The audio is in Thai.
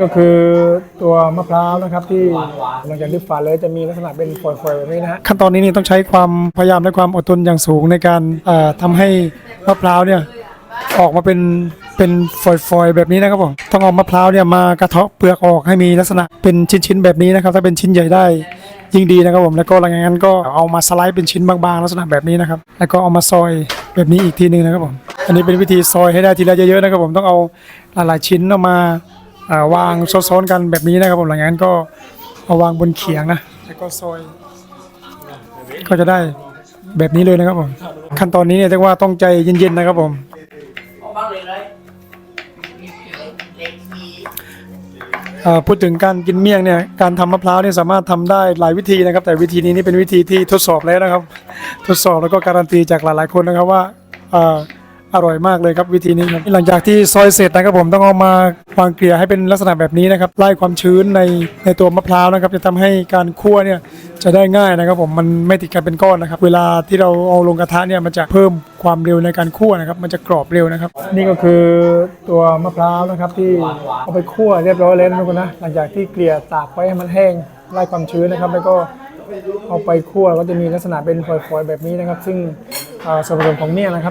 ก็คือตัวมะพร้าวนะครับที่หลังจากที่ฝานเลยจะมีลักษณะเป็นฝอยๆแบบนี้นะฮะขั้นตอนนี้นี่ต้องใช้ความพยายามและความอดทนอย่างสูงในการเอ่อทำให้มะพร้าวเนี่ยออกมาเป็นเป็นฝอยๆแบบนี้นะครับผมต้องเอามะพร้าวเนี่ยมากระเทาะเปลือกออกให้มีลักษณะเป็นชิ้นๆแบบนี้นะครับ ถ้าเป็นชิ้นใหญ่ได้ยิ่งดีนะครับผมแล้วก็หลังจากนั้นก็เอามาสไลด์เป็นชิ้นบางๆ ลักษณะแบบนี้นะครับ แล้วก็เอามาซอยแบบนี้อีกทีหนึงนะครับผมอันนี้เป็นวิธีซอยให้ได้ทีละเยอะๆนะครับผมต้องเอาหลายๆชิ้นเอามา วางซ้อนๆกันแบบนี้นะครับผมหลังจากนั้นก็เอาวางบนเขียงนะแล้วก็ซอยก็จะได้แบบนี้เลยนะครับผมขั้นตอนนี้เนี่ยเรียกว่าต้องใจเย็นๆนะครับผมพูดถึงการกินเมี่ยงเนี่ยการทำมะพร้าวเนี่ยสามารถทำได้หลายวิธีนะครับ แต่วิธีนี้นี่เป็นวิธีที่ทดสอบแล้วนะครับ ทดสอบแล้วก็การันตีจากหลายๆคนนะครับว่า อร่อยมากเลยครับวิธีนี้ครับหลังจากที่ซอยเสร็จนะครับผมต้องเอามาวางเกลี่ยให้เป็นลักษณะแบบนี้นะครับไล่ความชื้นในในตัวมะพร้าวนะครับ จะทำให้การคั่วเนี่ยจะได้ง่ายนะครับผมมันไม่ติดกันเป็นก้อนนะครับ เวลาที่เราเอาลงกระทะเนี่ยมันจะเพิ่มความเร็วในการคั่วนะครับ มันจะกรอบเร็วนะครับ นี่ก็คือตัวมะพร้าวนะครับที่เอาไปคั่วเรียบร้อยแล้วนะทุกคนนะหลังจากที่เกลี่ยตากไว้ให้มันแห้งไล่ความชื้นนะครับ แล้วก็เอาไปคั่วก็จะมีลักษณะเป็นฝอยๆแบบนี้นะครับ ซึ่งส่วนผสมของเนี่ยนะครับ